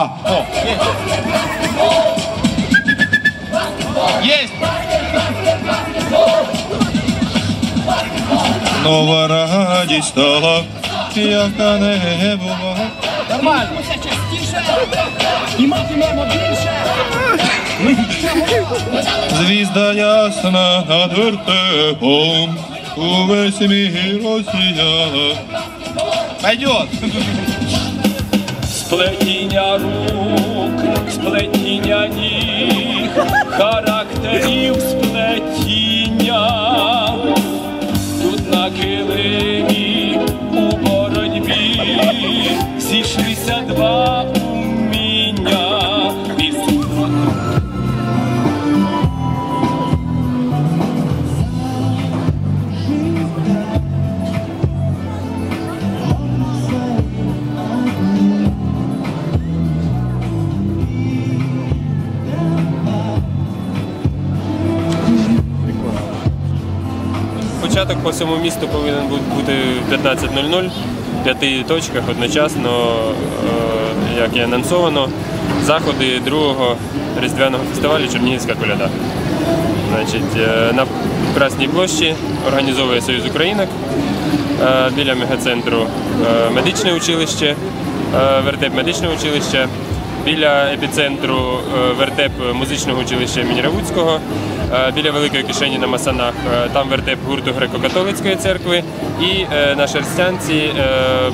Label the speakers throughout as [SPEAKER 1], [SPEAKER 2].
[SPEAKER 1] А, о. Есть.
[SPEAKER 2] Нова радість стала, яка не була.
[SPEAKER 1] Нормально.
[SPEAKER 2] Звізда ясна над вертепом, увесь мір осіяла.
[SPEAKER 1] Пойдет.
[SPEAKER 3] Сплетіння рук, сплетіння ніг, характерів сплетіння. Тут на килимі у боротьбі зійшлися два Початок по всьому місту повинен бути в 15.00 в п'яти точках одночасно, е, як і анонсовано, заходи другого різдвяного фестивалю Чернігівська коляда. Значить, е, на Красній площі організовує Союз Українок е, біля мегацентру медичне училище, вертеп медичне училище, біля епіцентру вертеп музичного училища імені Равуцького, біля великої кишені на Масанах, е, там вертеп гурту греко-католицької церкви і е, на Шерстянці е,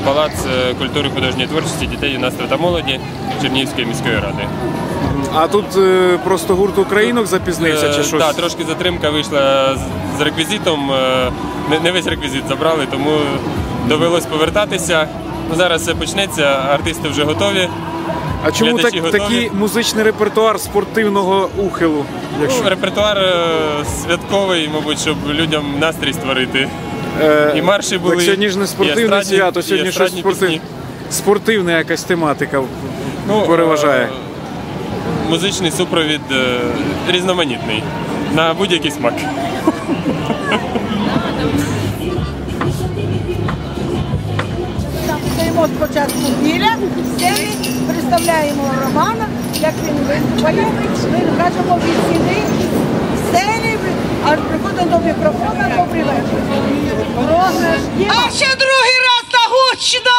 [SPEAKER 3] палац е, культури художньої творчості дітей, юнацтва та молоді Чернігівської міської ради.
[SPEAKER 4] А тут е, просто гурт українок запізнився чи щось?
[SPEAKER 3] Так, трошки затримка вийшла з- реквізитом. е, Не, не весь реквізит забрали, тому довелось повертатися. Ну, зараз все почнеться, артисти вже готові.
[SPEAKER 4] А чому так,
[SPEAKER 3] готові?
[SPEAKER 4] такий музичний репертуар спортивного ухилу? Якщо
[SPEAKER 3] Ну, репертуар е, святковий, мабуть, щоб людям настрій створити.
[SPEAKER 4] Е,
[SPEAKER 3] І марші були.
[SPEAKER 4] Так сьогодні ж не спортивне
[SPEAKER 3] естрадні-
[SPEAKER 4] свято, сьогодні щось
[SPEAKER 3] естрадні
[SPEAKER 4] спортив...
[SPEAKER 3] пісні.
[SPEAKER 4] спортивна якась тематика
[SPEAKER 3] Ну,
[SPEAKER 4] переважає.
[SPEAKER 3] е, Музичний супровід е, різноманітний. На будь-який смак.
[SPEAKER 5] Стоїмо спочатку біля представляємо Романа, як він виступає. Ми кажемо від стіни сцені, аж приходимо до мікрофона, добрий вечір.
[SPEAKER 6] А ще другий раз та гучно,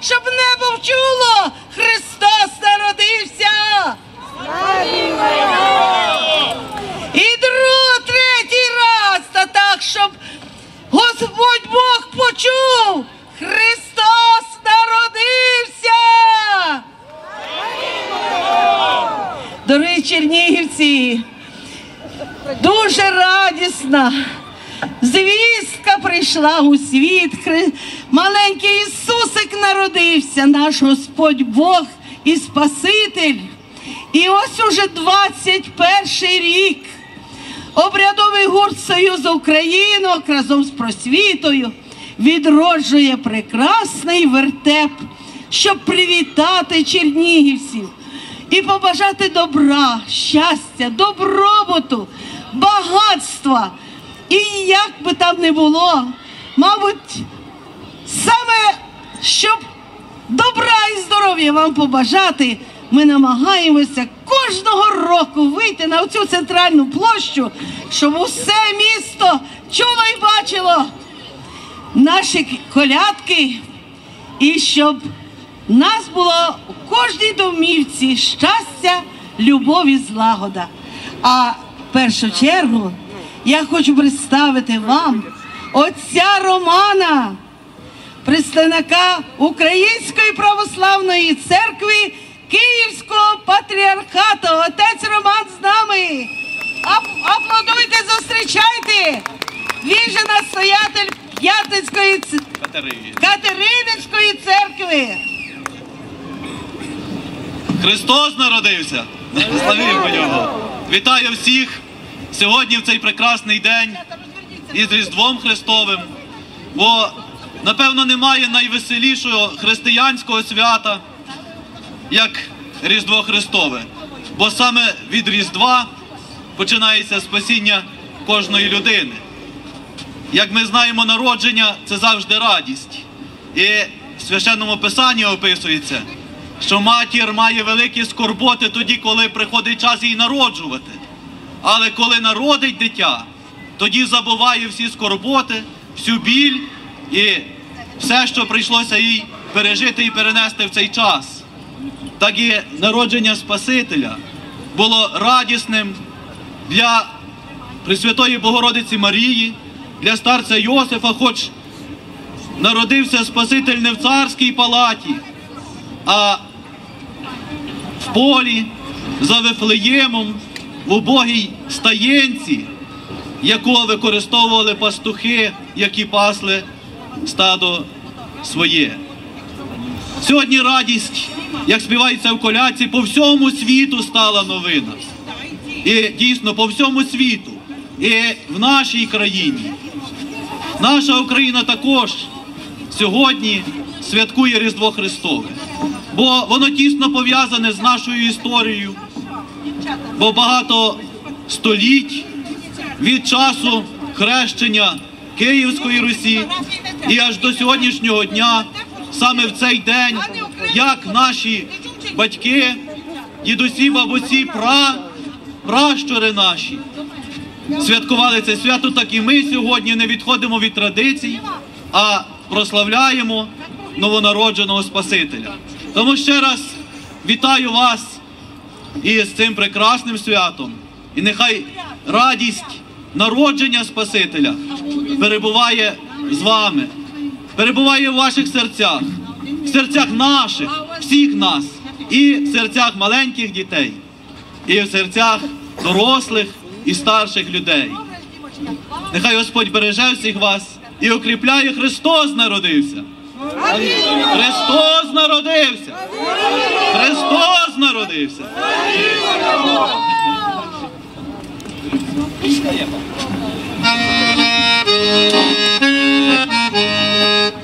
[SPEAKER 6] щоб небо вчуло, Христос народився. І другий, третій раз, та так, щоб Господь Бог почув, Христос народився. Дорогі чернігівці, дуже радісна. Звістка прийшла у світ. Маленький Ісусик народився, наш Господь Бог і Спаситель. І ось уже 21 рік. Обрядовий гурт Союзу Українок разом з просвітою відроджує прекрасний вертеп, щоб привітати чернігівців і побажати добра, щастя, добробуту, багатства. І як би там не було, мабуть, саме щоб добра і здоров'я вам побажати, ми намагаємося кожного року вийти на цю центральну площу, щоб усе місто чуло і бачило наші колядки, і щоб нас було у кожній домівці щастя, любов і злагода. А в першу чергу я хочу представити вам отця Романа представника Української православної церкви Київського патріархату. Отець Роман з нами. Аплодуйте, зустрічайте! Він же настоятель П'ятницької Катерининської церкви.
[SPEAKER 7] Христос народився! Славімо Його! Вітаю всіх сьогодні в цей прекрасний день із Різдвом Христовим. Бо, напевно, немає найвеселішого християнського свята, як Різдво Христове. Бо саме від Різдва починається спасіння кожної людини. Як ми знаємо, народження це завжди радість. І в священному писанні описується, що матір має великі скорботи тоді, коли приходить час їй народжувати. Але коли народить дитя, тоді забуває всі скорботи, всю біль і все, що прийшлося їй пережити і перенести в цей час. Так і народження Спасителя було радісним для Пресвятої Богородиці Марії, для старця Йосифа, хоч народився Спаситель не в царській палаті, а полі за Вифлеємом, в убогій стаєнці, яку використовували пастухи, які пасли стадо своє. Сьогодні радість, як співається в коляці, по всьому світу стала новина. І дійсно по всьому світу, і в нашій країні. Наша Україна також сьогодні святкує Різдво Христове, бо воно тісно пов'язане з нашою історією, бо багато століть від часу хрещення Київської Русі і аж до сьогоднішнього дня, саме в цей день, як наші батьки, дідусі, бабусі, пра, пращури наші святкували це свято, так і ми сьогодні не відходимо від традицій, а прославляємо новонародженого Спасителя. Тому ще раз вітаю вас із цим прекрасним святом. І нехай радість народження Спасителя перебуває з вами, перебуває в ваших серцях, в серцях наших, всіх нас, і в серцях маленьких дітей, і в серцях дорослих і старших людей. Нехай Господь береже всіх вас і укріпляє Христос народився. Христос народився! Христос народився!
[SPEAKER 5] Дівчатка,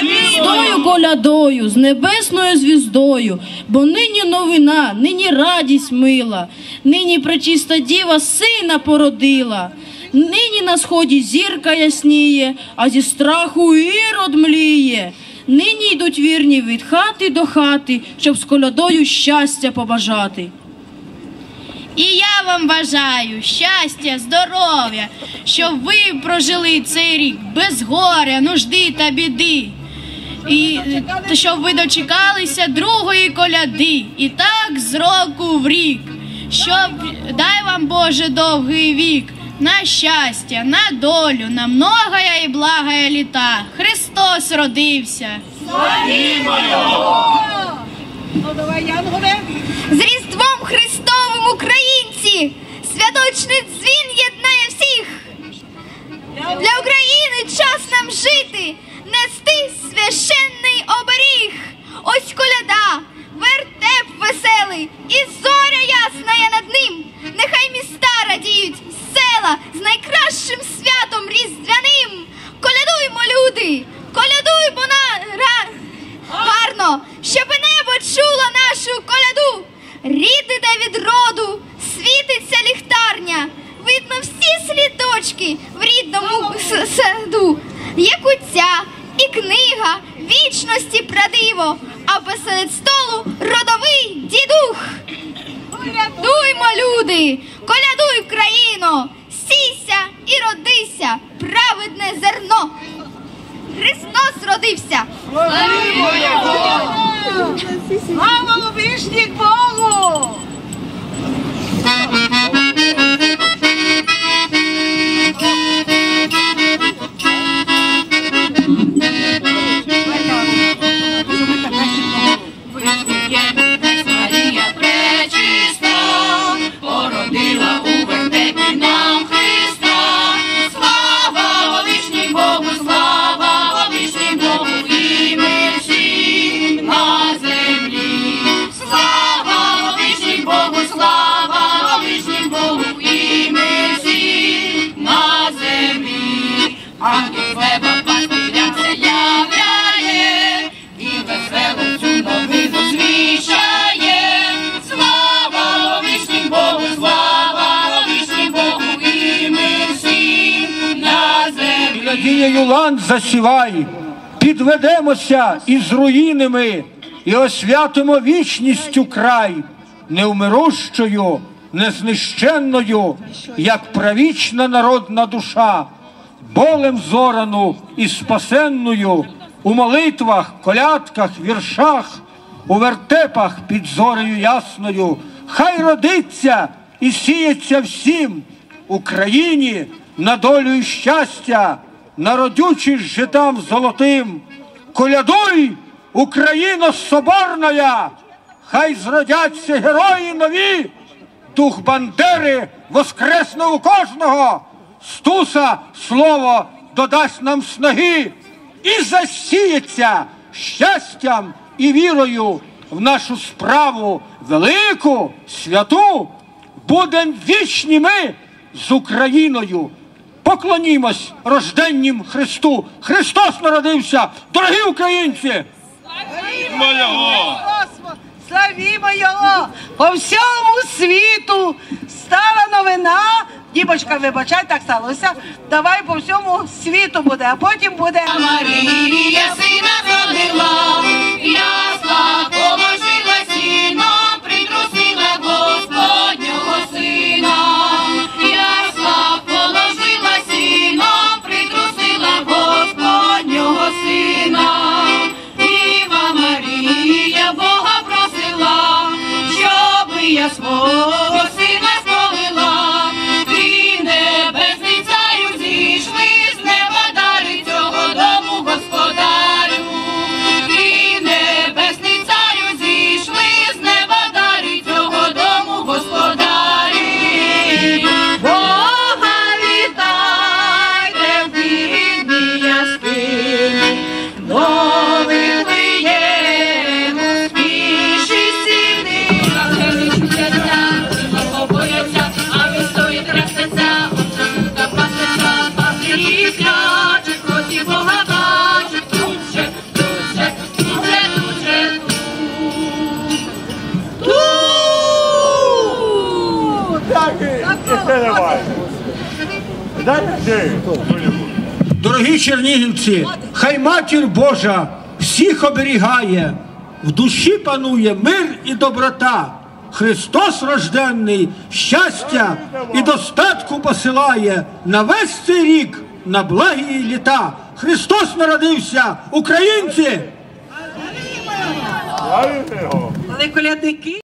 [SPEAKER 8] Звіздою колядою, з небесною звіздою, бо нині новина, нині радість мила, нині пречиста діва сина породила. Нині на сході зірка ясніє, а зі страху ірод мліє. Нині йдуть вірні від хати до хати, щоб з колядою щастя побажати.
[SPEAKER 9] Вам бажаю щастя, здоров'я, щоб ви прожили цей рік без горя, нужди та біди. І е, щоб ви дочекалися другої коляди, і так з року в рік. Щоб дай вам Боже довгий вік, на щастя, на долю, на многая і благая літа. Христос родився.
[SPEAKER 5] Ну давай, Янголе.
[SPEAKER 9] З Різдвом Христовим українці! Святочний дзвін єднає всіх! Для України час нам жити, нести священний оберіг. Ось коляда, вертеп веселий, і зоря ясна є над ним. Нехай міста радіють, села з найкращим святом різдвяним. Колядуймо, люди, колядуймо на ра... гарно, щоб небо чуло нашу коляду. Рід іде від роду, світиться ліхтарня. Видно всі слідочки в рідному саду. Є куця і книга вічності прадиво, а посеред столу родовий дідух. Колядуймо, люди, колядуй країно, сійся і родися, праведне зерно. Христос родився.
[SPEAKER 5] Слава Богу!
[SPEAKER 10] Надією ланд засівай, підведемося із руїнами і освятимо вічністю край, невмирущою, незнищенною, як правічна народна душа, болем зорану і спасенною, у молитвах, колядках, віршах, у вертепах під зорею ясною, хай родиться і сіється всім Україні на долю і щастя, на родючість житам золотим. Колядуй, Україно соборная, хай зродяться герої нові, дух Бандери воскресне у кожного, стуса слово додасть нам снаги і засіється щастям і вірою в нашу справу велику, святу, будем вічні ми з Україною. Поклонімось рожденнім Христу. Христос народився, дорогі українці!
[SPEAKER 5] Господь, славімо його! По всьому світу стала новина. Дібочка, вибачай, так сталося. Давай по всьому світу буде, а потім буде.
[SPEAKER 6] Марія
[SPEAKER 10] Дорогі чернігівці, хай матір Божа всіх оберігає, в душі панує мир і доброта. Христос рожденний, щастя і достатку посилає на весь цей рік, на благі літа. Христос народився, українці!
[SPEAKER 6] Але колядники